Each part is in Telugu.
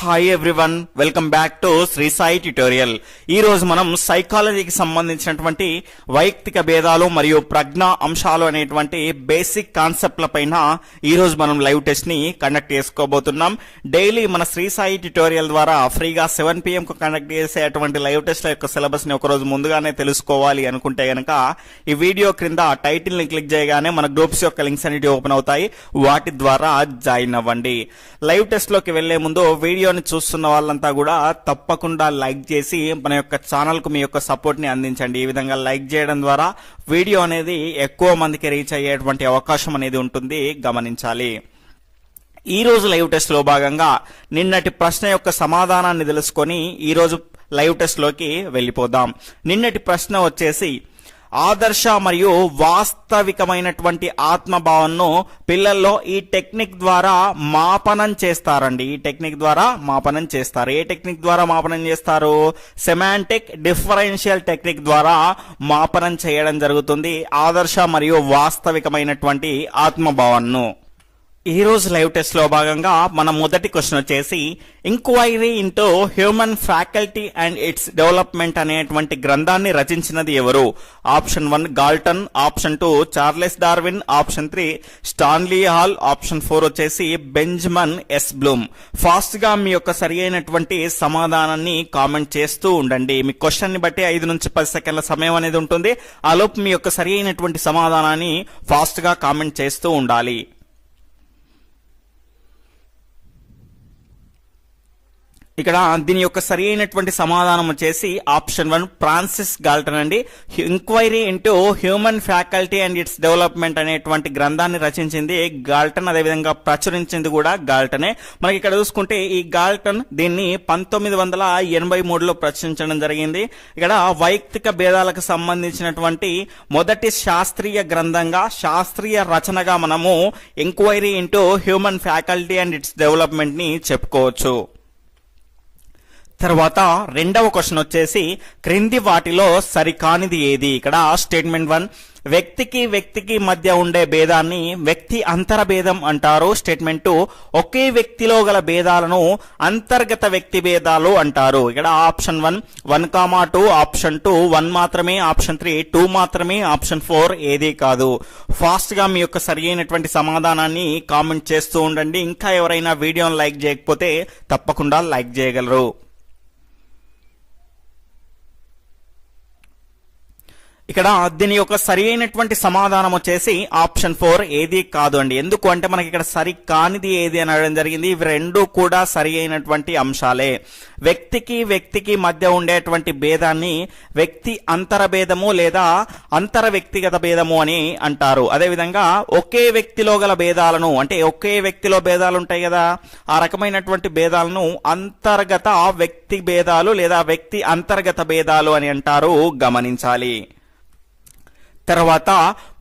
Hi everyone welcome back to Shri Sai tutorial ఈ రోజు మనం సైకాలజీకి సంబంధించినటువంటి వైయక్తిక భేదాలు మరియు ప్రజ్ఞ అంశాలు అనేటువంటి బేసిక్ కాన్సెప్ట్ల పైన ఈ రోజు మనం లైవ్ టెస్ట్ని కండక్ట్ చేసుకోబోతున్నాం. డైలీ మన శ్రీ సాయి ట్యుటోరియల్ ద్వారా ఫ్రీగా సెవెన్ పిఎం కు కండక్ట్ చేసేటువంటి లైవ్ టెస్ట్ యొక్క సిలబస్ని ఒకరోజు ముందుగానే తెలుసుకోవాలి అనుకుంటే గనక ఈ వీడియో క్రింద టైటిల్ని క్లిక్ చేయగానే మన గ్రూప్స్ యొక్క లింక్స్ అనేవి ఓపెన్ అవుతాయి. వాటి ద్వారా జాయిన్ అవ్వండి. లైవ్ టెస్ట్లోకి వెళ్ళే ముందు వీడియోని చూస్తున్న వాళ్ళంతా కూడా తప్పకుండా లైక్ చేసి మన యొక్క ఛానల్కు మీ యొక్క సపోర్ట్ని అందించండి. ఈ విధంగా లైక్ చేయడం ద్వారా వీడియో అనేది ఎక్కువ మందికి రీచ్ అయ్యేటువంటి అవకాశం అనేది ఉంటుంది. గమనించాలి. ఈ రోజు లైవ్ టెస్ట్లో భాగంగా నిన్నటి ప్రశ్న యొక్క సమాధానాన్ని తెలుసుకొని ఈరోజు లైవ్ టెస్ట్లోకి వెళ్ళిపోదాం. నిన్నటి ప్రశ్న వచ్చేసి ఆదర్శ మరియు వాస్తవికమైనటువంటి ఆత్మభావంను పిల్లల్లో ఈ టెక్నిక్ ద్వారా మాపనం చేస్తారండి. ఈ టెక్నిక్ ద్వారా మాపనం చేస్తారు. ఏ టెక్నిక్ ద్వారా మాపనం చేస్తారు? సెమాంటిక్ డిఫరెన్షియల్ టెక్నిక్ ద్వారా మాపనం చేయడం జరుగుతుంది. ఆదర్శ మరియు వాస్తవికమైనటువంటి ఆత్మభావనను. ఈ రోజు లైవ్ టెస్ట్లో భాగంగా మన మొదటి క్వశ్చన్ వచ్చేసి inquiry into human faculty and its development అనేటువంటి గ్రంథాన్ని రచించినది ఎవరు? Option one Galton option two Charles Darwin option three Stanley Hall option four వచ్చేసి బెంజమన్ ఎస్ బ్లూమ్ ఫాస్ట్గా మీ యొక్క సరి అయినటువంటి సమాధానాన్ని కామెంట్ చేస్తూ ఉండండి. మీ క్వశ్చన్ని బట్టి ఐదు నుంచి పది సెకండ్ల సమయం అనేది ఉంటుంది. ఆలోపు మీ యొక్క సరి అయినటువంటి సమాధానాన్ని ఫాస్ట్గా కామెంట్ చేస్తూ ఉండాలి. ఇక్కడ దీని యొక్క సరైనటువంటి సమాధానం వచ్చేసి ఆప్షన్ వన్ ఫ్రాన్సిస్ గాల్టన్ అండి. Enquiry into human faculty and its development అనేటువంటి గ్రంథాన్ని రచించింది గాల్టన్ అదేవిధంగా ప్రచురించింది కూడా గాల్టనే మనకి ఇక్కడ చూసుకుంటే ఈ గాల్టన్ దీన్ని పంతొమ్మిది వందల ఎనభై మూడులో ప్రచురించడం జరిగింది. ఇక్కడ వైయక్తిక భేదాలకు సంబంధించినటువంటి మొదటి శాస్త్రీయ గ్రంథంగా శాస్త్రీయ రచనగా మనము enquiry into human faculty and its డెవలప్మెంట్ని చెప్పుకోవచ్చు. తర్వాత రెండవ క్వశ్చన్ వచ్చేసి క్రింది వాటిలో సరికానిది ఏది? ఇక్కడ స్టేట్మెంట్ వన్ వ్యక్తికి వ్యక్తికి మధ్య ఉండే భేదాన్ని వ్యక్తి అంతర భేదం అంటారు. స్టేట్మెంట్ టూ ఒకే వ్యక్తిలో గల భేదాలను అంతర్గత వ్యక్తి భేదాలు అంటారు. ఇక్కడ option one one comma two option two one మాత్రమే ఆప్షన్ త్రీ టూ మాత్రమే ఆప్షన్ ఫోర్ ఏది కాదు. ఫాస్ట్గా మీ యొక్క సరి అయినటువంటి సమాధానాన్ని కామెంట్ చేస్తూ ఉండండి. ఇంకా ఎవరైనా వీడియోని లైక్ చేయకపోతే తప్పకుండా లైక్ చేయగలరు. ఇక్కడ దీని యొక్క సరి అయినటువంటి సమాధానం వచ్చేసి ఆప్షన్ ఫోర్ ఏది కాదు అండి. ఎందుకు అంటే మనకి ఇక్కడ సరి కానిది ఏది అని అడగడం జరిగింది. ఇవి రెండు కూడా సరి అయినటువంటి అంశాలే. వ్యక్తికి వ్యక్తికి మధ్య ఉండేటువంటి భేదాన్ని వ్యక్తి అంతర భేదము లేదా అంతర వ్యక్తిగత భేదము అని అంటారు. అదేవిధంగా ఒకే వ్యక్తిలో గల భేదాలను అంటే ఒకే వ్యక్తిలో భేదాలు ఉంటాయి కదా ఆ రకమైనటువంటి భేదాలను అంతర్గత వ్యక్తి భేదాలు లేదా వ్యక్తి అంతర్గత భేదాలు అని అంటారు గమనించాలి. తర్వాత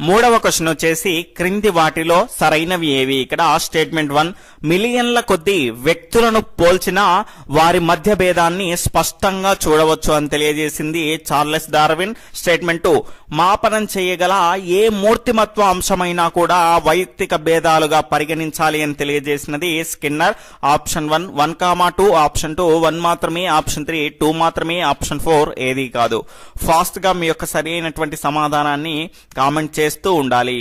మూడవ క్వశ్చన్ వచ్చేసి క్రింది వాటిలో సరైనవి ఏవి? ఇక్కడ స్టేట్మెంట్ వన్ మిలియన్ల కొద్ది వ్యక్తులను పోల్చిన వారి మధ్య భేదాన్ని స్పష్టంగా చూడవచ్చు అని తెలియజేసింది చార్లెస్ డార్విన్. స్టేట్మెంట్ టూ మాపనం చేయగల ఏ మూర్తిమత్వ అంశమైనా కూడా వైయక్తిక భేదాలుగా పరిగణించాలి అని తెలియజేసినది Skinner. Option one one comma two. Option two one మాత్రమే. ఆప్షన్ త్రీ టూ మాత్రమే. ఆప్షన్ ఫోర్ ఏది కాదు. ఫాస్ట్గా మీ యొక్క సరైనటువంటి సమాధానాన్ని కామెంట్ చేస్తూ ఉండాలి.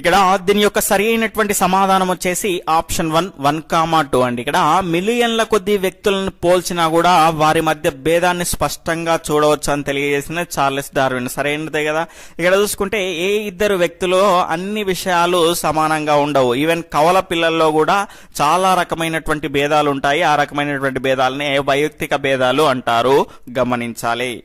ఇక్కడ దీని యొక్క సరి అయినటువంటి సమాధానం వచ్చేసి option one one comma two అండి. ఇక్కడ మిలియన్ల కొద్ది వ్యక్తులను పోల్చినా కూడా వారి మధ్య భేదాన్ని స్పష్టంగా చూడవచ్చు అని తెలియజేసిన చార్లెస్ డార్విన్. సరైనదే కదా? ఇక్కడ చూసుకుంటే ఏ ఇద్దరు వ్యక్తులు అన్ని విషయాలు సమానంగా ఉండవు. ఈవెన్ కవల పిల్లల్లో కూడా చాలా రకమైనటువంటి భేదాలు ఉంటాయి. ఆ రకమైనటువంటి భేదాలని వైయక్తిక భేదాలు అంటారు? గమనించాలి.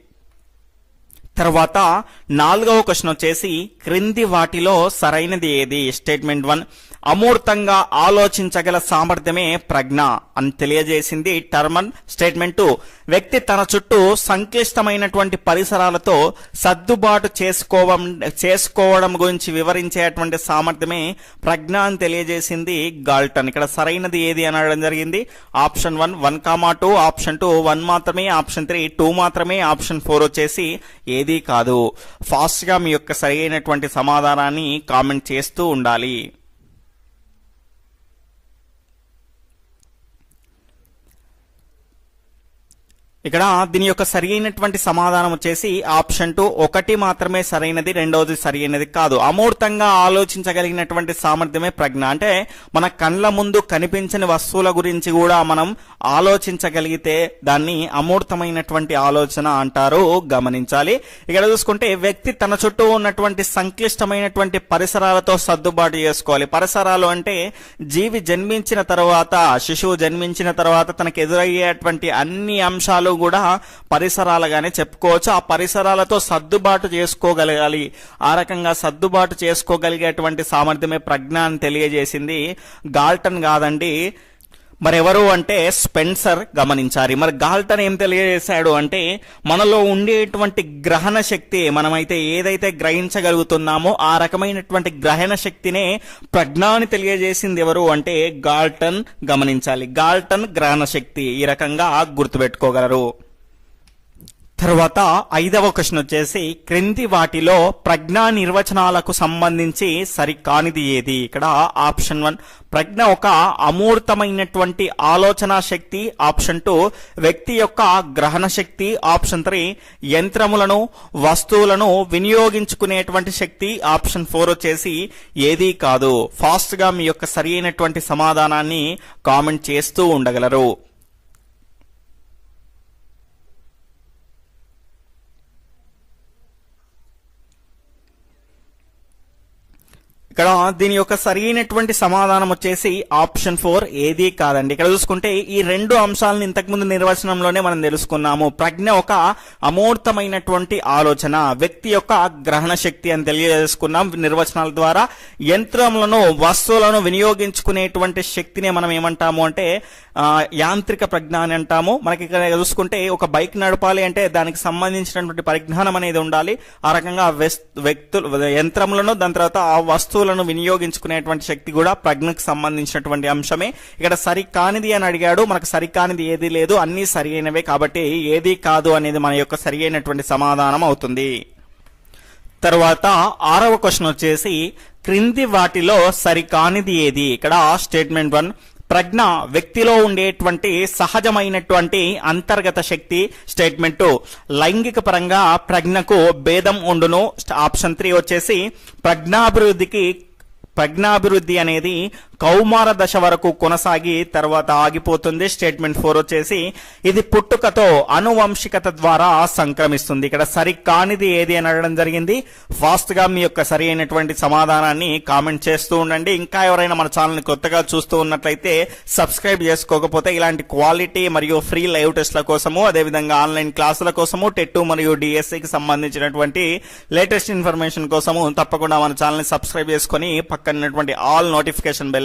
తర్వాత నాలుగవ క్వశ్చన్ వచ్చేసి క్రింది వాటిలో సరైనది ఏది? స్టేట్మెంట్ వన్ అమూర్తంగా ఆలోచించగల సామర్థ్యమే ప్రజ్ఞ అని తెలియజేసింది టర్మన్. స్టేట్మెంట్ టూ వ్యక్తి తన చుట్టూ సంక్లిష్టమైనటువంటి పరిసరాలతో సర్దుబాటు చేసుకోవడం చేసుకోవడం గురించి వివరించేటువంటి సామర్థ్యమే ప్రజ్ఞ అని తెలియజేసింది గాల్టన్. ఇక్కడ సరైనది ఏది అనడం జరిగింది. Option one one comma two. Option two one మాత్రమే. ఆప్షన్ త్రీ టూ మాత్రమే. ఆప్షన్ ఫోర్ వచ్చేసి ఏదీ కాదు. ఫాస్ట్గా మీ యొక్క సరైనటువంటి సమాధానాన్ని కామెంట్ చేస్తూ ఉండాలి. ఇక్కడ దీని యొక్క సరి అయినటువంటి సమాధానం వచ్చేసి ఆప్షన్ టూ ఒకటి మాత్రమే సరైనది రెండవది సరైనది కాదు. అమూర్తంగా ఆలోచించగలిగినటువంటి సామర్థ్యమే ప్రజ్ఞ. అంటే మన కళ్ళ ముందు కనిపించని వస్తువుల గురించి కూడా మనం ఆలోచించగలిగితే దాన్ని అమూర్తమైనటువంటి ఆలోచన అంటారు గమనించాలి. ఇక్కడ చూసుకుంటే వ్యక్తి తన చుట్టూ ఉన్నటువంటి సంక్లిష్టమైనటువంటి పరిసరాలతో సర్దుబాటు చేసుకోవాలి. పరిసరాలు అంటే జీవి జన్మించిన తర్వాత శిశువు జన్మించిన తర్వాత తనకు ఎదురయ్యేటువంటి అన్ని అంశాలు కూడా పరిసరాలుగానే చెప్పుకోవచ్చు. ఆ పరిసరాలతో సర్దుబాటు చేసుకోగలగాలి. ఆ రకంగా సర్దుబాటు చేసుకోగలిగేటువంటి సామర్థ్యమే ప్రజ్ఞ అని తెలియజేసింది గాల్టన్ కాదండి మరెవరు అంటే స్పెన్సర్ గమనించాలి. మరి గాల్టన్ ఏం తెలియజేశాడు అంటే మనలో ఉండేటువంటి గ్రహణ శక్తి మనమైతే ఏదైతే గ్రహించగలుగుతున్నామో ఆ రకమైనటువంటి గ్రహణ శక్తినే ప్రజ్ఞాని తెలియజేసింది ఎవరు అంటే గాల్టన్ గమనించాలి. గాల్టన్ గ్రహణ శక్తి ఈ రకంగా గుర్తుపెట్టుకోగలరు. తర్వాత ఐదవ క్వశ్చన్ వచ్చేసి క్రింది వాటిలో ప్రజ్ఞా నిర్వచనాలకు సంబంధించి సరికానిది ఏది? ఇక్కడ ఆప్షన్ వన్. ప్రజ్ఞ ఒక అమూర్తమైనటువంటి ఆలోచన శక్తి ఆప్షన్ టూ వ్యక్తి యొక్క గ్రహణ శక్తి ఆప్షన్ త్రీ యంత్రములను వస్తువులను వినియోగించుకునేటువంటి శక్తి ఆప్షన్ ఫోర్ వచ్చేసి ఏదీ కాదు. ఫాస్ట్గా మీ యొక్క సరి అయినటువంటి సమాధానాన్ని కామెంట్ చేస్తూ ఉండగలరు. ఇక్కడ దీని యొక్క సరైనటువంటి సమాధానం వచ్చేసి ఆప్షన్ ఫోర్ ఏది కాదండి. ఇక్కడ చూసుకుంటే ఈ రెండు అంశాలను ఇంతకుముందు నిర్వచనంలోనే మనం తెలుసుకున్నాము. ప్రజ్ఞ ఒక అమూర్తమైనటువంటి ఆలోచన. వ్యక్తి యొక్క గ్రహణ శక్తి అని తెలియజేసుకున్నాం నిర్వచనాల ద్వారా. యంత్రములను వస్తువులను వినియోగించుకునేటువంటి శక్తిని మనం ఏమంటాము అంటే యాంత్రిక ప్రజ్ఞ అని అంటాము. మనకి ఇక్కడ చూసుకుంటే ఒక బైక్ నడపాలి అంటే దానికి సంబంధించినటువంటి పరిజ్ఞానం అనేది ఉండాలి. ఆ రకంగా వ్యక్తులు యంత్రములను దాని తర్వాత ఆ వస్తువులను వినియోగించుకునేటువంటి శక్తి కూడా ప్రజ్ఞకు సంబంధించినటువంటి అంశమే. ఇక్కడ సరి కానిది అని అడిగాడు మనకు సరి కానిది ఏది లేదు అన్ని సరి అయినవే కాబట్టి ఏది కాదు అనేది మన యొక్క సరి అయినటువంటి సమాధానం అవుతుంది. తర్వాత ఆరవ క్వశ్చన్ వచ్చేసి క్రింది వాటిలో సరికానిది ఏది? ఇక్కడ స్టేట్మెంట్ వన్ ప్రజ్ఞ వ్యక్తిలో ఉండేటువంటి సహజమైనటువంటి అంతర్గత శక్తి స్టేట్మెంట్ లైంగిక పరంగా ప్రజ్ఞకు భేదం ఉండును. ఆప్షన్ త్రీ వచ్చేసి ప్రజ్ఞాభివృద్ధికి ప్రజ్ఞాభివృద్ధి అనేది కౌమార దశ వరకు కొనసాగి తర్వాత ఆగిపోతుంది. స్టేట్మెంట్ ఫోర్ వచ్చేసి ఇది పుట్టుకతో అనువంశికత ద్వారా సంక్రమిస్తుంది. ఇక్కడ సరి కానిది ఏది అని అడగడం జరిగింది. ఫాస్ట్గా మీ యొక్క సరి అయినటువంటి సమాధానాన్ని కామెంట్ చేస్తూ ఉండండి. ఇంకా ఎవరైనా మన ఛానల్ని కొత్తగా చూస్తూ ఉన్నట్లయితే సబ్స్క్రైబ్ చేసుకోకపోతే ఇలాంటి క్వాలిటీ మరియు ఫ్రీ లైవ్ టెస్ట్ల కోసము అదేవిధంగా ఆన్లైన్ క్లాసుల కోసము టెట్ మరియు డిఎస్సికి సంబంధించినటువంటి లేటెస్ట్ ఇన్ఫర్మేషన్ కోసము తప్పకుండా మన ఛానల్ని సబ్స్క్రైబ్ చేసుకొని పక్కనటువంటి ఆల్ నోటిఫికేషన్ బెల్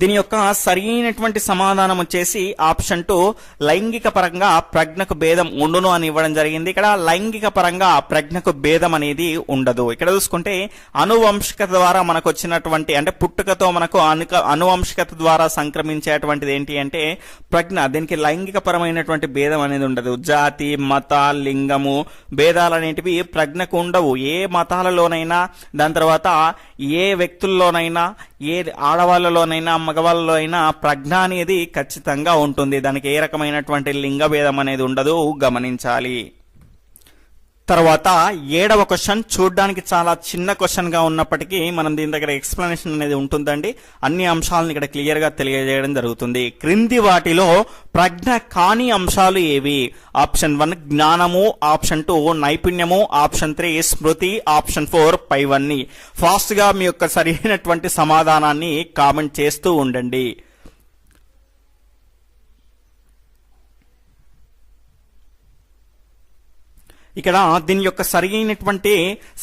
దీని యొక్క సరైనటువంటి సమాధానం వచ్చేసి ఆప్షన్ టూ లైంగిక పరంగా ప్రజ్ఞకు భేదం ఉండును అని ఇవ్వడం జరిగింది. ఇక్కడ లైంగిక పరంగా ప్రజ్ఞకు భేదం అనేది ఉండదు. ఇక్కడ చూసుకుంటే అనువంశికత ద్వారా మనకు వచ్చినటువంటి అంటే పుట్టుకతో మనకు అనుక అనువంశికత ద్వారా సంక్రమించేటువంటిది ఏంటి అంటే ప్రజ్ఞ. దీనికి లైంగిక పరమైనటువంటి భేదం అనేది ఉండదు. జాతి మత లింగము భేదాలు అనేటివి ప్రజ్ఞకు ఉండవు. ఏ మతాలలోనైనా దాని తర్వాత ఏ వ్యక్తుల్లోనైనా ఏ ఆడవాళ్ళలోనైనా మగవాళ్ళలో అయినా ప్రజ్ఞ అనేది ఖచ్చితంగా ఉంటుంది. దానికి ఏ రకమైనటువంటి లింగ భేదం అనేది ఉండదు. గమనించాలి. తర్వాత ఏడవ క్వశ్చన్ చూడడానికి చాలా చిన్న క్వశ్చన్గా ఉన్నప్పటికీ మనం దీని దగ్గర ఎక్స్ప్లెనేషన్ అనేది ఉంటుందండి. అన్ని అంశాలను ఇక్కడ క్లియర్గా తెలియజేయడం జరుగుతుంది. క్రింది వాటిలో ప్రజ్ఞ కాని అంశాలు ఏవి? ఆప్షన్ వన్ జ్ఞానము ఆప్షన్ టూ నైపుణ్యము ఆప్షన్ త్రీ స్మృతి ఆప్షన్ ఫోర్ పైవన్నీ. ఫాస్ట్గా మీ యొక్క సరైనటువంటి సమాధానాన్ని కామెంట్ చేస్తూ ఉండండి. ఇక్కడ దీని యొక్క సరైనటువంటి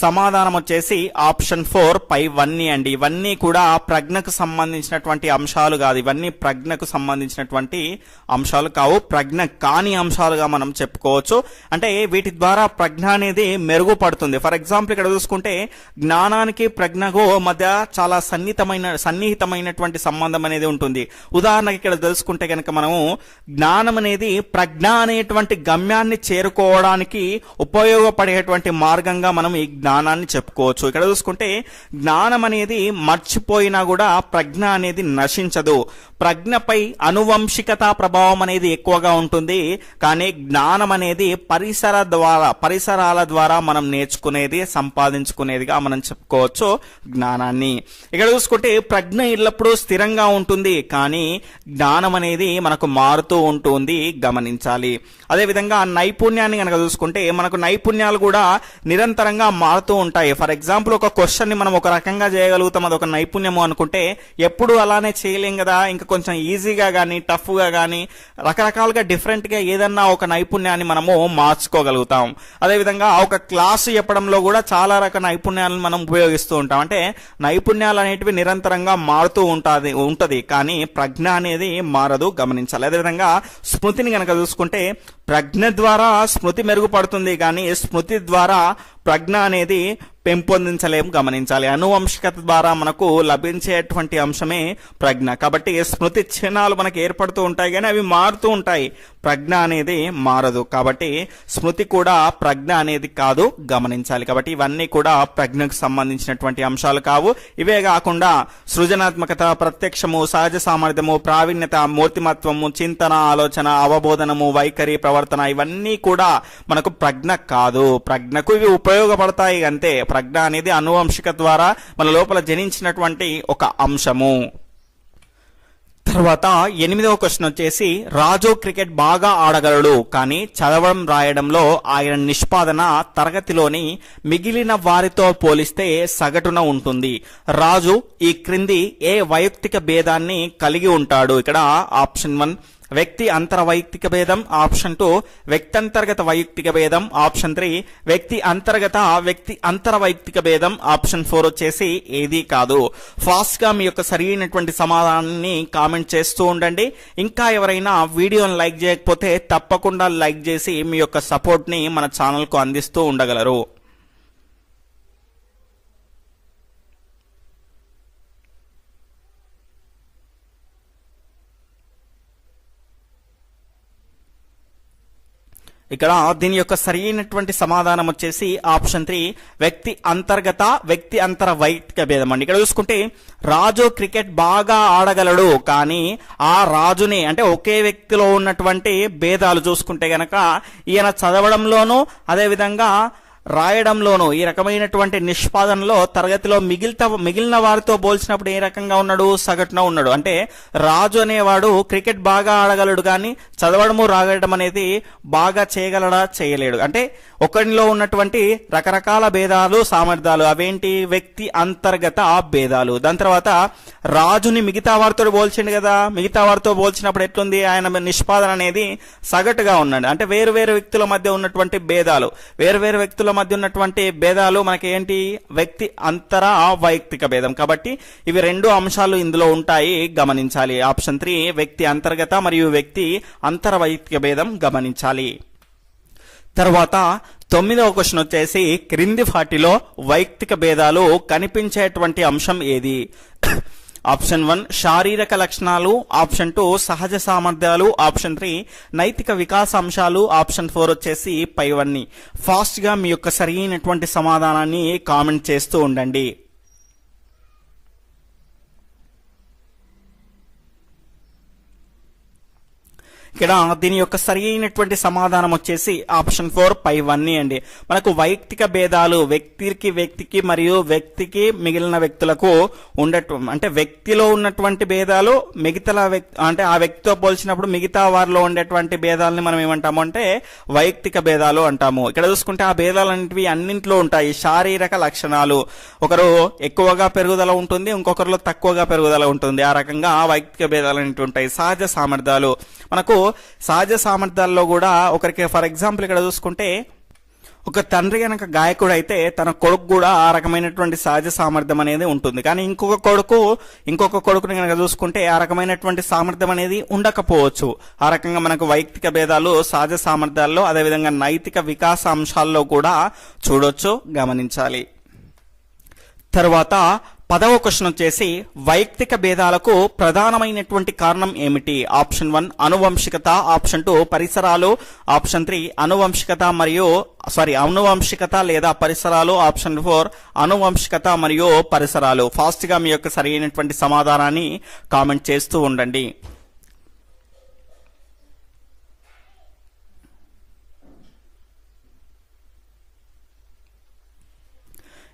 సమాధానం వచ్చేసి ఆప్షన్ ఫోర్ పై వన్నీ అండి. ఇవన్నీ కూడా ప్రజ్ఞకు సంబంధించినటువంటి అంశాలు కాదు. ఇవన్నీ ప్రజ్ఞకు సంబంధించినటువంటి అంశాలు కావు. ప్రజ్ఞ కాని అంశాలుగా మనం చెప్పుకోవచ్చు. అంటే వీటి ద్వారా ప్రజ్ఞ అనేది మెరుగుపడుతుంది. ఫర్ ఎగ్జాంపుల్ ఇక్కడ చూసుకుంటే జ్ఞానానికి ప్రజ్ఞకు మధ్య చాలా సన్నిహితమైన సన్నిహితమైనటువంటి సంబంధం అనేది ఉంటుంది. ఉదాహరణకి ఇక్కడ తెలుసుకుంటే కనుక మనము జ్ఞానం అనేది ప్రజ్ఞ అనేటువంటి గమ్యాన్ని చేరుకోవడానికి ఉపయోగపడేటువంటి మార్గంగా మనం ఈ జ్ఞానాన్ని చెప్పుకోవచ్చు. ఇక్కడ చూసుకుంటే జ్ఞానం అనేది మర్చిపోయినా కూడా ప్రజ్ఞ అనేది నశించదు. ప్రజ్ఞపై అనువంశికత ప్రభావం అనేది ఎక్కువగా ఉంటుంది. కానీ జ్ఞానం అనేది పరిసర ద్వారా పరిసరాల ద్వారా మనం నేర్చుకునేది సంపాదించుకునేదిగా మనం చెప్పుకోవచ్చు జ్ఞానాన్ని. ఇక్కడ చూసుకుంటే ప్రజ్ఞ ఎల్లప్పుడూ స్థిరంగా ఉంటుంది. కానీ జ్ఞానం అనేది మనకు మారుతూ ఉంటుంది. గమనించాలి. అదేవిధంగా నైపుణ్యాన్ని కనుక చూసుకుంటే మనకు నైపుణ్యాలు కూడా నిరంతరంగా మారుతూ ఉంటాయి. ఫర్ ఎగ్జాంపుల్ ఒక క్వశ్చన్ని మనం ఒక రకంగా చేయగలుగుతాం. అది ఒక నైపుణ్యము అనుకుంటే ఎప్పుడు అలానే చేయలేం కదా. ఇంకా కొంచెం ఈజీగా కానీ టఫ్గా కానీ రకరకాలుగా డిఫరెంట్గా ఏదన్నా ఒక నైపుణ్యాన్ని మనము మార్చుకోగలుగుతాం. అదేవిధంగా ఒక క్లాసు చెప్పడంలో కూడా చాలా రకాల నైపుణ్యాలను మనం ఉపయోగిస్తూ ఉంటాం. అంటే నైపుణ్యాలు అనేటివి నిరంతరంగా మారుతూ ఉంటుంది ఉంటుంది. కానీ ప్రజ్ఞ అనేది మారదు గమనించాలి. అదేవిధంగా స్మృతిని కనుక చూసుకుంటే ప్రజ్ఞ ద్వారా స్మృతి మెరుగుపడుతుంది కానీ స్మృతి ద్వారా ప్రజ్ఞ అనేది పెంపొందించలేము గమనించాలి. అనువంశికత ద్వారా మనకు లభించేటువంటి అంశమే ప్రజ్ఞ. కాబట్టి స్మృతి చిహ్నాలు మనకు ఏర్పడుతూ ఉంటాయి కానీ అవి మారుతూ ఉంటాయి. ప్రజ్ఞ అనేది మారదు. కాబట్టి స్మృతి కూడా ప్రజ్ఞ అనేది కాదు గమనించాలి. కాబట్టి ఇవన్నీ కూడా ప్రజ్ఞకు సంబంధించినటువంటి అంశాలు కావు. ఇవే కాకుండా సృజనాత్మకత ప్రత్యక్షము సహజ సామర్థ్యము ప్రావీణ్యత మూర్తిమత్వము చింతన ఆలోచన అవబోధనము వైఖరి ప్రవర్తన ఇవన్నీ కూడా మనకు ప్రజ్ఞ కాదు. ప్రజ్ఞకు ఇవి ఉపయోగపడతాయి అంతే ప్రజ్ఞ అనేది అనువంశిక ద్వారా మన లోపల జనించినటువంటి ఒక అంశము. తర్వాత ఎనిమిదవ క్వశ్చన్ వచ్చేసి రాజు క్రికెట్ బాగా ఆడగలడు కానీ చదవడం రాయడంలో ఆయన నిష్పాదన తరగతిలోని మిగిలిన వారితో పోలిస్తే సగటున ఉంటుంది. రాజు ఈ క్రింది ఏ వైయక్తిక భేదాన్ని కలిగి ఉంటాడు? ఇక్కడ ఆప్షన్ వన్ వ్యక్తి అంతర వైయక్తిక భేదం ఆప్షన్ టూ వ్యక్తంతర్గత వైయక్తిక భేదం ఆప్షన్ త్రీ వ్యక్తి అంతర్గత వ్యక్తి అంతర వైయక్తిక భేదం ఆప్షన్ ఫోర్ వచ్చేసి ఏది కాదు. ఫాస్ట్గా మీ యొక్క సరైనటువంటి సమాధానాన్ని కామెంట్ చేస్తూ ఉండండి. ఇంకా ఎవరైనా వీడియోని లైక్ చేయకపోతే తప్పకుండా లైక్ చేసి మీ యొక్క సపోర్ట్ని మన ఛానల్కు అందిస్తూ ఉండగలరు. ఇక్కడ దీని యొక్క సరైనటువంటి సమాధానం వచ్చేసి ఆప్షన్ త్రీ వ్యక్తి అంతర్గత వ్యక్తి అంతర వైయక్తిక భేదం అండి. ఇక్కడ చూసుకుంటే రాజు క్రికెట్ బాగా ఆడగలడు కానీ ఆ రాజుని అంటే ఒకే వ్యక్తిలో ఉన్నటువంటి భేదాలు చూసుకుంటే గనక ఈయన చదవడంలోనూ అదేవిధంగా రాయడంలోనూ ఈ రకమైనటువంటి నిష్పాదనలో తరగతిలో మిగిలిత మిగిలిన వారితో పోల్చినప్పుడు ఏ రకంగా ఉన్నాడు? సగటున ఉన్నాడు. అంటే రాజు అనేవాడు క్రికెట్ బాగా ఆడగలడు కానీ చదవడము రాయడం అనేది బాగా చేయగలడా? చేయలేడు. అంటే ఒకరిలో ఉన్నటువంటి రకరకాల భేదాలు సామర్థ్యాలు. అవేంటి? వ్యక్తి అంతర్గత భేదాలు దాని తర్వాత రాజుని మిగతా వారితో పోల్చిండు కదా. మిగతా వారితో పోల్చినప్పుడు ఎట్లుంది? ఆయన నిష్పాదన అనేది సగటుగా ఉన్నాడు. అంటే వేరు వేరు వ్యక్తుల మధ్య ఉన్నటువంటి భేదాలు. వేరు వేరు వ్యక్తుల మధ్య ఉన్నటువంటి భేదాలు మనకి ఏంటి వ్యక్తి అంతర వైయక్తిక భేదం. కాబట్టి ఇవి రెండు అంశాలు ఇందులో ఉంటాయి. గమనించాలి. ఆప్షన్ త్రీ వ్యక్తి అంతర్గత మరియు వ్యక్తి అంతర వైయక్తిక భేదం గమనించాలి. తర్వాత తొమ్మిదవ క్వశ్చన్ వచ్చేసి క్రింది వాటిలో వైయక్తిక భేదాలు కనిపించేటువంటి అంశం ఏది? ఆప్షన్ వన్ శారీరక లక్షణాలు. ఆప్షన్ టూ సహజ సామర్థ్యాలు. ఆప్షన్ త్రీ నైతిక వికాస అంశాలు ఆప్షన్ ఫోర్ వచ్చేసి పైవన్నీ. ఫాస్ట్గా మీ యొక్క సరైనటువంటి సమాధానాన్ని కామెంట్ చేస్తూ ఉండండి. ఇక్కడ దీని యొక్క సరైనటువంటి సమాధానం వచ్చేసి ఆప్షన్ ఫోర్ పై వన్నీ అండి. మనకు వైయక్తిక భేదాలు వ్యక్తికి వ్యక్తికి మరియు వ్యక్తికి మిగిలిన వ్యక్తులకు ఉండటం అంటే వ్యక్తిలో ఉన్నటువంటి భేదాలు మిగతా వ్యక్తి అంటే ఆ వ్యక్తితో పోల్చినప్పుడు మిగతా వారిలో ఉండేటువంటి భేదాలని మనం ఏమంటాము అంటే వైయక్తిక భేదాలు అంటాము. ఇక్కడ చూసుకుంటే ఆ భేదాలు అనేవి అన్నింటిలో ఉంటాయి. శారీరక లక్షణాలు. ఒకరు ఎక్కువగా పెరుగుదల ఉంటుంది ఇంకొకరిలో తక్కువగా పెరుగుదల ఉంటుంది. ఆ రకంగా వైయక్తిక భేదాలు అనేవి ఉంటాయి. సహజ సామర్థ్యాలు. మనకు సహజ సామర్థ్యాల్లో కూడా ఒకరికి ఫర్ ఎగ్జాంపుల్ ఇక్కడ చూసుకుంటే ఒక తండ్రి కనుక గాయకుడు అయితే తన కొడుకు కూడా ఆ రకమైనటువంటి సహజ సామర్థ్యం అనేది ఉంటుంది. కానీ ఇంకొక కొడుకు ఇంకొక కొడుకుని కనుక చూసుకుంటే ఆ రకమైనటువంటి సామర్థ్యం అనేది ఉండకపోవచ్చు. ఆ రకంగా మనకు వైయక్తిక భేదాలు సహజ సామర్థ్యాల్లో అదేవిధంగా నైతిక వికాస అంశాల్లో కూడా చూడొచ్చు గమనించాలి. తర్వాత పదవ క్వశ్చన్ వచ్చేసి వైయక్తిక భేదాలకు ప్రధానమైనటువంటి కారణం ఏమిటి? ఆప్షన్ వన్ అనువంశికత. ఆప్షన్ టూ పరిసరాలు. ఆప్షన్ త్రీ అనువంశికత మరియు సారీ అనువంశికత లేదా పరిసరాలు. ఆప్షన్ ఫోర్ అనువంశికత మరియు పరిసరాలు. ఫాస్ట్గా మీ యొక్క సరైనటువంటి సమాధానాన్ని కామెంట్ చేస్తూ ఉండండి.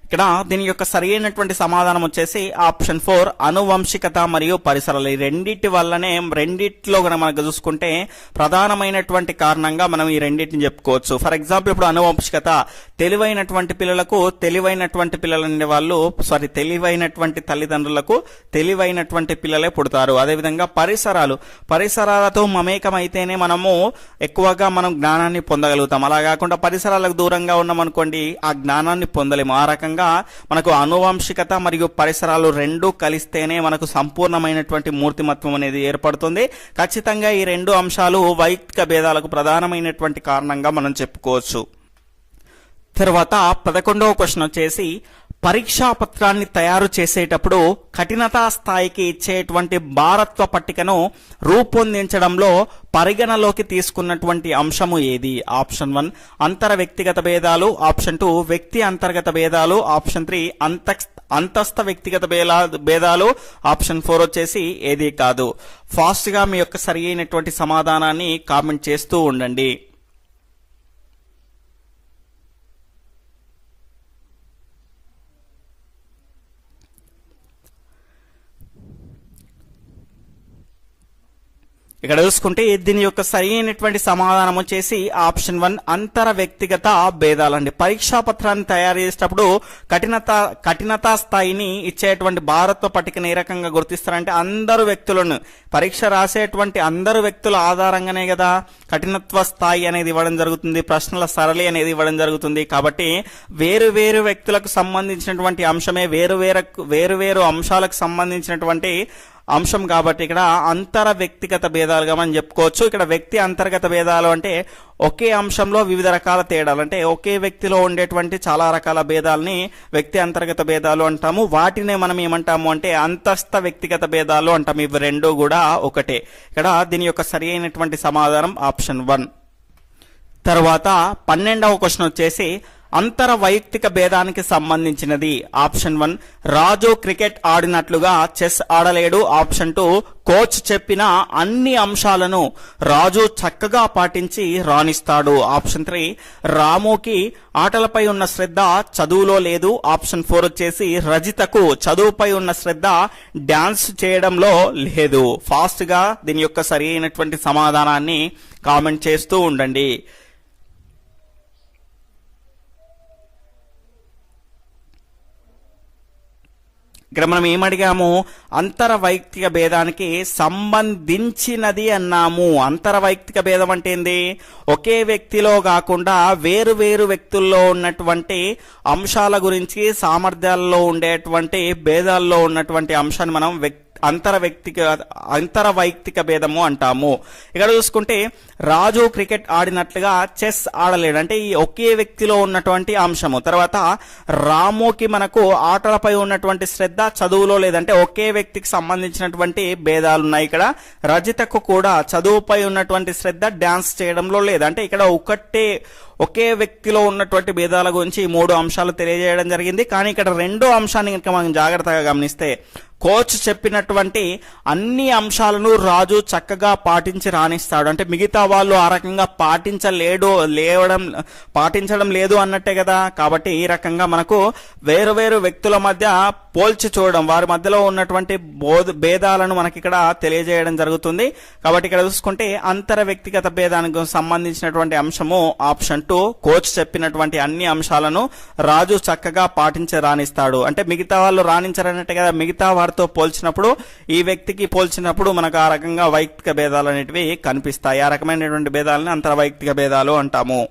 ఇక్కడ దీని యొక్క సరైనటువంటి సమాధానం వచ్చేసి ఆప్షన్ ఫోర్ అనువంశికత మరియు పరిసరాలు. ఈ రెండింటి వల్లనే రెండిట్లో కనుక మనకు చూసుకుంటే ప్రధానమైనటువంటి కారణంగా మనం ఈ రెండింటిని చెప్పుకోవచ్చు. ఫర్ ఎగ్జాంపుల్ ఇప్పుడు అనువంశికత తెలివైనటువంటి పిల్లలకు తెలివైనటువంటి పిల్లలనే వాళ్ళు సారీ తెలివైనటువంటి తల్లిదండ్రులకు తెలివైనటువంటి పిల్లలే పుడతారు. అదేవిధంగా పరిసరాలు. పరిసరాలతో మమేకమైతేనే మనము ఎక్కువగా మనం జ్ఞానాన్ని పొందగలుగుతాం. అలా కాకుండా పరిసరాలకు దూరంగా ఉన్నాం అనుకోండి ఆ జ్ఞానాన్ని పొందలేము. ఆ రకంగా మనకు అనువంశికత మరియు పరిసరాలు రెండు కలిస్తేనే మనకు సంపూర్ణమైనటువంటి మూర్తిమత్వం అనేది ఏర్పడుతుంది. ఖచ్చితంగా ఈ రెండు అంశాలు వైయక్తిక భేదాలకు ప్రధానమైనటువంటి కారణంగా మనం చెప్పుకోవచ్చు. తర్వాత పదకొండవ క్వశ్చన్ వచ్చేసి పరీక్షా పత్రాన్ని తయారు చేసేటప్పుడు కఠినతా స్థాయికి ఇచ్చేటువంటి భారత్వ పట్టికను రూపొందించడంలో పరిగణలోకి తీసుకున్నటువంటి అంశము ఏది? ఆప్షన్ వన్ అంతర వ్యక్తిగత భేదాలు. ఆప్షన్ టూ వ్యక్తి అంతర్గత భేదాలు. ఆప్షన్ త్రీ అంత అంతస్థ వ్యక్తిగత భేదాలు. ఆప్షన్ ఫోర్ వచ్చేసి ఏది కాదు. ఫాస్ట్గా మీ యొక్క సరి అయినటువంటి సమాధానాన్ని కామెంట్ చేస్తూ ఉండండి. ఇక్కడ చూసుకుంటే దీని యొక్క సరైనటువంటి సమాధానం వచ్చేసి ఆప్షన్ వన్ అంతర వ్యక్తిగత భేదాలండి. పరీక్షా పత్రాన్ని తయారు చేసేటప్పుడు కఠినత కఠినతా స్థాయిని ఇచ్చేటువంటి భారత్వ పట్టికను ఏ రకంగా గుర్తిస్తారంటే అందరు వ్యక్తులను. పరీక్ష రాసేటువంటి అందరు వ్యక్తుల ఆధారంగానే కదా కఠినత్వ స్థాయి అనేది ఇవ్వడం జరుగుతుంది ప్రశ్నల సరళి అనేది ఇవ్వడం జరుగుతుంది. కాబట్టి వేరు వేరు వ్యక్తులకు సంబంధించినటువంటి అంశమే వేరు వేరు వేరు వేరు అంశాలకు సంబంధించినటువంటి అంశం కాబట్టి ఇక్కడ అంతర వ్యక్తిగత భేదాలుగా మనం చెప్పుకోవచ్చు. ఇక్కడ వ్యక్తి అంతర్గత భేదాలు అంటే ఒకే అంశంలో వివిధ రకాల తేడాలు. అంటే ఒకే వ్యక్తిలో ఉండేటువంటి చాలా రకాల భేదాలని వ్యక్తి అంతర్గత భేదాలు అంటాము. వాటినే మనం ఏమంటాము అంటే అంతస్థ వ్యక్తిగత భేదాలు అంటాము. ఇవి రెండు కూడా ఒకటే. ఇక్కడ దీని యొక్క సరి అయినటువంటి సమాధానం ఆప్షన్ వన్. తర్వాత పన్నెండవ క్వశ్చన్ వచ్చేసి అంతర వైయక్తిక భేదానికి సంబంధించినది. ఆప్షన్ వన్ రాజు క్రికెట్ ఆడినట్లుగా చెస్ ఆడలేడు. ఆప్షన్ టూ కోచ్ చెప్పిన అన్ని అంశాలను రాజు చక్కగా పాటించి రాణిస్తాడు. ఆప్షన్ త్రీ రాముకి ఆటలపై ఉన్న శ్రద్ధ చదువులో లేదు. ఆప్షన్ ఫోర్ వచ్చేసి రజితకు చదువుపై ఉన్న శ్రద్ధ డాన్స్ చేయడంలో లేదు. ఫాస్ట్గా దీని యొక్క సరి అయినటువంటి సమాధానాన్ని కామెంట్ చేస్తూ ఉండండి. ఇక్కడ మనం ఏమడిగాము అంతర వైయక్తిక భేదానికి సంబంధించినది అన్నాము. అంతర వైయక్తిక భేదం అంటే ఏంది? ఒకే వ్యక్తిలో కాకుండా వేరు వేరు వ్యక్తుల్లో ఉన్నటువంటి అంశాల గురించి సామర్థ్యాల్లో ఉండేటువంటి భేదాల్లో ఉన్నటువంటి అంశాన్ని మనం వ్యక్తి అంతర వ్యక్తిక అంతర వైయక్తిక భేదము అంటాము. ఇక్కడ చూసుకుంటే రాజు క్రికెట్ ఆడినట్లుగా చెస్ ఆడలేడు. అంటే ఈ ఒకే వ్యక్తిలో ఉన్నటువంటి అంశము. తర్వాత రాముకి మనకు ఆటలపై ఉన్నటువంటి శ్రద్ధ చదువులో లేదంటే ఒకే వ్యక్తికి సంబంధించినటువంటి భేదాలు ఉన్నాయి ఇక్కడ. రజితకు కూడా చదువుపై ఉన్నటువంటి శ్రద్ధ డ్యాన్స్ చేయడంలో లేదంటే ఇక్కడ ఒకటే ఒకే వ్యక్తిలో ఉన్నటువంటి భేదాల గురించి ఈ మూడు అంశాలు తెలియజేయడం జరిగింది. కానీ ఇక్కడ రెండో అంశాన్ని కనుక మనం జాగ్రత్తగా గమనిస్తే కోచ్ చెప్పినటువంటి అన్ని అంశాలను రాజు చక్కగా పాటించి రాణిస్తాడు. అంటే మిగతా వాళ్ళు ఆ రకంగా పాటించలేడు లేవడం పాటించడం లేదు అన్నట్టే కదా. కాబట్టి ఈ రకంగా మనకు వేరు వేరు వ్యక్తుల మధ్య పోల్చి చూడడం వారి మధ్యలో ఉన్నటువంటి బోధ భేదాలను మనకి ఇక్కడ తెలియజేయడం జరుగుతుంది. కాబట్టి ఇక్కడ చూసుకుంటే అంతర వ్యక్తిగత భేదానికి సంబంధించినటువంటి అంశము ఆప్షన్ అంటూ కోచ్ చెప్పినటువంటి అన్ని అంశాలను రాజు చక్కగా పాటించి రాణిస్తాడు. అంటే మిగతా వాళ్ళు రాణించరన్నట్టే కదా మిగతా వారితో పోల్చినప్పుడు ఈ వ్యక్తికి పోల్చినప్పుడు మనకు ఆ రకంగా వైయక్తిక భేదాలు అనేటివి కనిపిస్తాయి. ఆ రకమైనటువంటి భేదాలని అంతర్వైయక్తిక భేదాలు అంటాము.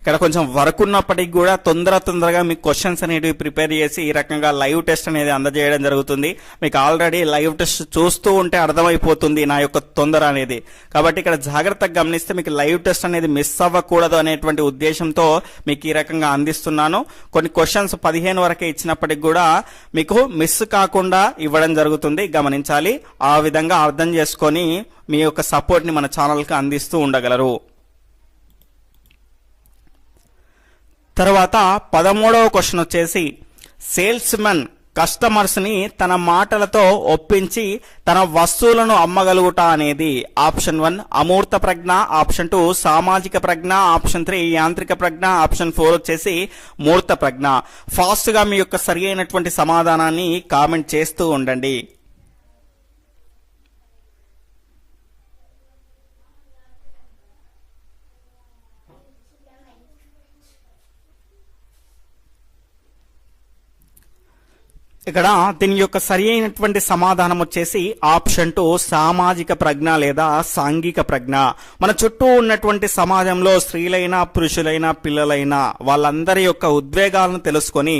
ఇక్కడ కొంచెం వర్క్ ఉన్నప్పటికీ కూడా తొందర తొందరగా మీకు క్వశ్చన్స్ అనేటివి ప్రిపేర్ చేసి ఈ రకంగా లైవ్ టెస్ట్ అనేది అందజేయడం జరుగుతుంది. మీకు ఆల్రెడీ లైవ్ టెస్ట్ చూస్తూ ఉంటే అర్థమైపోతుంది నా యొక్క తొందర అనేది. కాబట్టి ఇక్కడ జాగ్రత్తగా గమనిస్తే మీకు లైవ్ టెస్ట్ అనేది మిస్ అవ్వకూడదు అనేటువంటి ఉద్దేశంతో మీకు ఈ రకంగా అందిస్తున్నాను. కొన్ని క్వశ్చన్స్ పదిహేను వరకే ఇచ్చినప్పటికి కూడా మీకు మిస్ కాకుండా ఇవ్వడం జరుగుతుంది. గమనించాలి. ఆ విధంగా అర్థం చేసుకొని మీ యొక్క సపోర్ట్ని మన ఛానల్కి అందిస్తూ ఉండగలరు. తర్వాత పదమూడవ క్వశ్చన్ వచ్చేసి సేల్స్ మెన్ కస్టమర్స్ని తన మాటలతో ఒప్పించి తన వస్తువులను అమ్మగలుగుట అనేది ఆప్షన్ వన్. అమూర్త ప్రజ్ఞ ఆప్షన్ టూ సామాజిక ప్రజ్ఞ ఆప్షన్ త్రీ యాంత్రిక ప్రజ్ఞ ఆప్షన్ ఫోర్ వచ్చేసి మూర్త ప్రజ్ఞ. ఫాస్ట్గా మీ యొక్క సరి అయినటువంటి సమాధానాన్ని కామెంట్ చేస్తూ ఉండండి. ఇక్కడ దీని యొక్క సరి అయినటువంటి సమాధానం వచ్చేసి ఆప్షన్ టు సామాజిక ప్రజ్ఞ లేదా సాంఘిక ప్రజ్ఞ. మన చుట్టూ ఉన్నటువంటి సమాజంలో స్త్రీలైనా పురుషులైనా పిల్లలైనా వాళ్ళందరి యొక్క ఉద్వేగాలను తెలుసుకొని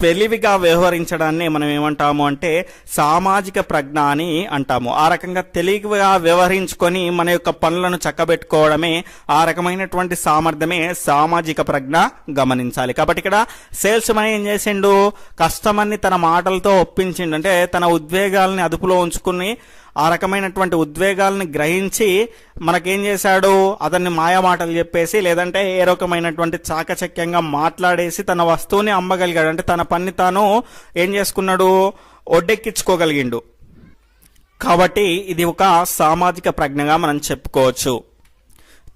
తెలివిగా వ్యవహరించడాన్ని మనం ఏమంటాము అంటే సామాజిక ప్రజ్ఞ అని అంటాము. ఆ రకంగా తెలివిగా వ్యవహరించుకొని మన యొక్క పనులను చక్కబెట్టుకోవడమే ఆ రకమైనటువంటి సామర్థ్యమే సామాజిక ప్రజ్ఞ గమనించాలి. కాబట్టి ఇక్కడ సేల్స్ మనీ ఏం చేసిండు? కస్టమర్ని తన మాటలతో ఒప్పించిండు. అంటే తన ఉద్వేగాల్ని అదుపులో ఉంచుకుని ఆ రకమైనటువంటి ఉద్వేగాలను గ్రహించి మనకేం చేశాడు? అతన్ని మాయమాటలు చెప్పేసి లేదంటే ఏ రకమైనటువంటి చాకచక్యంగా మాట్లాడేసి తన వస్తువుని అమ్మగలిగాడు. అంటే తన పని తాను ఏం చేసుకున్నాడు? ఒడ్డెక్కించుకోగలిగిండు. కాబట్టి ఇది ఒక సామాజిక ప్రజ్ఞగా మనం చెప్పుకోవచ్చు.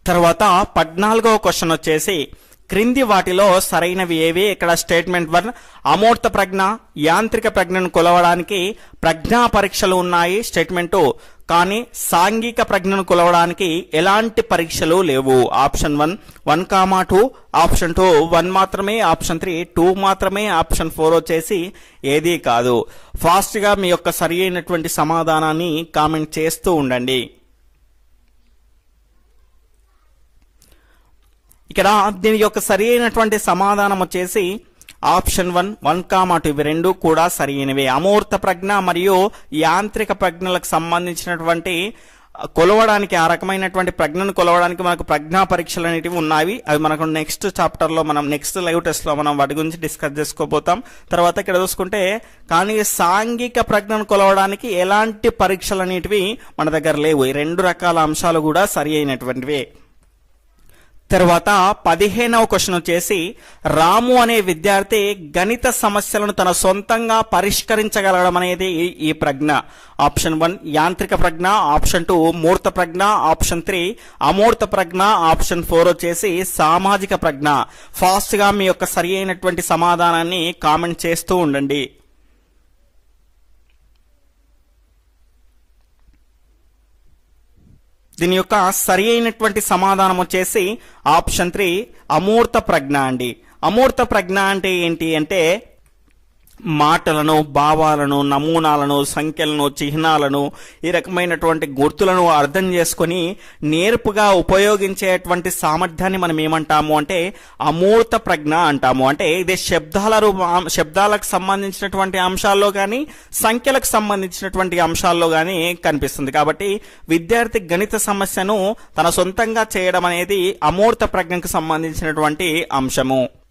తర్వాత పద్నాలుగవ క్వశ్చన్ వచ్చేసి క్రింది వాటిలో సరైనవి ఏవి? ఇక్కడ స్టేట్మెంట్ వన్ అమూర్త ప్రజ్ఞ యాంత్రిక ప్రజ్ఞను కొలవడానికి ప్రజ్ఞా పరీక్షలు ఉన్నాయి స్టేట్మెంట్ టూ కానీ సాంఘిక ప్రజ్ఞను కొలవడానికి ఎలాంటి పరీక్షలు లేవు? Option one one comma two option two one మాత్రమే. ఆప్షన్ త్రీ టూ మాత్రమే. ఆప్షన్ ఫోర్ వచ్చేసి ఏదీ కాదు. ఫాస్ట్గా మీ యొక్క సరి అయినటువంటి సమాధానాన్ని కామెంట్ చేస్తూ ఉండండి. ఇక్కడ దీని యొక్క సరి అయినటువంటి సమాధానం వచ్చేసి option one one comma two ఇవి రెండు కూడా సరైనవే. అమూర్త ప్రజ్ఞ మరియు యాంత్రిక ప్రజ్ఞలకు సంబంధించినటువంటి కొలవడానికి ఆ రకమైనటువంటి ప్రజ్ఞను కొలవడానికి మనకు ప్రజ్ఞా పరీక్షలు అనేటివి ఉన్నాయి. అవి మనకు నెక్స్ట్ చాప్టర్లో మనం నెక్స్ట్ లైవ్ టెస్ట్లో మనం వాటి గురించి డిస్కస్ చేసుకోబోతాం. తర్వాత ఇక్కడ చూసుకుంటే కానీ సాంఘిక ప్రజ్ఞను కొలవడానికి ఎలాంటి పరీక్షలు అనేటివి మన దగ్గర లేవు. ఈ రెండు రకాల అంశాలు కూడా సరి అయినటువంటివే. తర్వాత పదిహేనవ క్వశ్చన్ వచ్చేసి రాము అనే విద్యార్థి గణిత సమస్యలను తన సొంతంగా పరిష్కరించగలగడం అనేది ఈ- ఈ ప్రజ్ఞ. ఆప్షన్ వన్ యాంత్రిక ప్రజ్ఞ. ఆప్షన్ టూ మూర్త ప్రజ్ఞ. ఆప్షన్ త్రీ అమూర్త ప్రజ్ఞ. ఆప్షన్ ఫోర్ వచ్చేసి సామాజిక ప్రజ్ఞ. ఫాస్ట్గా మీ యొక్క సరి అయినటువంటి సమాధానాన్ని కామెంట్ చేస్తూ ఉండండి. దీని యొక్క సరి అయినటువంటి సమాధానం వచ్చేసి ఆప్షన్ త్రీ అమూర్త ప్రజ్ఞ అండి. అమూర్త ప్రజ్ఞ అంటే ఏంటి అంటే మాటలను భావాలను నమూనాలను సంఖ్యలను చిహ్నాలను ఈ రకమైనటువంటి గుర్తులను అర్థం చేసుకొని నేర్పుగా ఉపయోగించేటువంటి సామర్థ్యాన్ని మనం ఏమంటాము అంటే అమూర్త ప్రజ్ఞ అంటాము. అంటే ఇది శబ్దాల రూప శబ్దాలకు సంబంధించినటువంటి అంశాల్లో కానీ సంఖ్యలకు సంబంధించినటువంటి అంశాల్లో కానీ కనిపిస్తుంది. కాబట్టి విద్యార్థి గణిత సమస్యను తన సొంతంగా చేయడం అనేది అమూర్త ప్రజ్ఞకు సంబంధించినటువంటి అంశము.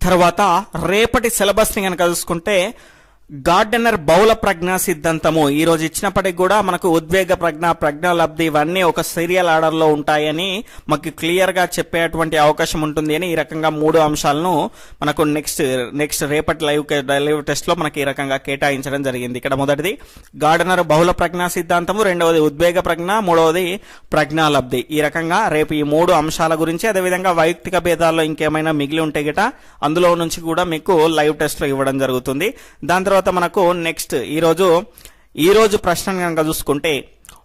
తర్వాత రేపటి సిలబస్ని కనుక చూసుకుంటే గార్డెనర్ బౌల ప్రజ్ఞా సిద్ధాంతము. ఈ రోజు ఇచ్చినప్పటికి కూడా మనకు ఉద్వేగ ప్రజ్ఞ ప్రజ్ఞా లబ్ధి ఇవన్నీ ఒక సీరియల్ ఆర్డర్లో ఉంటాయని మాకు క్లియర్గా చెప్పేటువంటి అవకాశం ఉంటుంది అని ఈ రకంగా మూడు అంశాలను మనకు నెక్స్ట్ నెక్స్ట్ రేపటి లైవ్ లైవ్ టెస్ట్లో మనకి ఈ రకంగా కేటాయించడం జరిగింది. ఇక్కడ మొదటిది గార్డెనర్ బహుళ ప్రజ్ఞా సిద్ధాంతము. రెండవది ఉద్వేగ ప్రజ్ఞ. మూడవది ప్రజ్ఞా లబ్ధి. ఈ రకంగా రేపు ఈ మూడు అంశాల గురించి అదేవిధంగా వైయక్తిక భేదాల్లో ఇంకేమైనా మిగిలి ఉంటే గిట అందులో నుంచి కూడా మీకు లైవ్ టెస్ట్లో ఇవ్వడం జరుగుతుంది. దాని తర్వాత మనకు నెక్స్ట్ ఈ రోజు ఈ రోజు ప్రశ్న కనుక చూసుకుంటే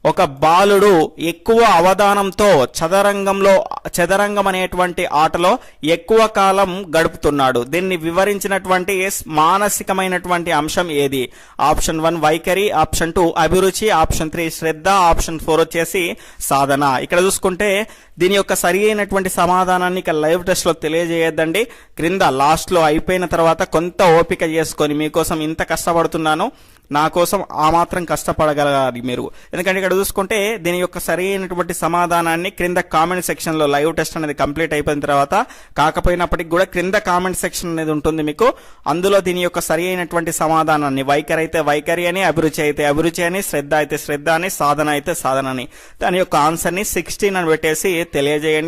ఒక బాలుడు ఎక్కువ అవధానంతో చదరంగంలో చదరంగం అనేటువంటి ఆటలో ఎక్కువ కాలం గడుపుతున్నాడు. దీన్ని వివరించినటువంటి మానసికమైనటువంటి అంశం ఏది? ఆప్షన్ వన్ వైఖరి ఆప్షన్ టూ అభిరుచి ఆప్షన్ త్రీ శ్రద్ధ ఆప్షన్ ఫోర్ వచ్చేసి సాధన. ఇక్కడ చూసుకుంటే దీని యొక్క సరి అయినటువంటి సమాధానాన్ని ఇక లైవ్ టెస్ట్లో తెలియజేయద్దండి. క్రింద లాస్ట్లో అయిపోయిన తర్వాత కొంత ఓపిక చేసుకొని మీకోసం ఇంత కష్టపడుతున్నాను. నా కోసం ఆ మాత్రం కష్టపడగలగాలి మీరు. ఎందుకంటే ఇక్కడ చూసుకుంటే దీని యొక్క సరి అయినటువంటి సమాధానాన్ని క్రింద కామెంట్ సెక్షన్లో లైవ్ టెస్ట్ అనేది కంప్లీట్ అయిపోయిన తర్వాత కాకపోయినప్పటికి కూడా క్రింద కామెంట్ సెక్షన్ అనేది ఉంటుంది మీకు. అందులో దీని యొక్క సరి అయినటువంటి సమాధానాన్ని వైఖరి అయితే వైఖరి అని అభిరుచి అయితే అభిరుచి అని శ్రద్ధ అయితే శ్రద్ధ అని సాధన అయితే సాధన అని. దాని యొక్క ఆన్సర్ని సిక్స్టీన్ అని పెట్టేసి తెలియజేయండి.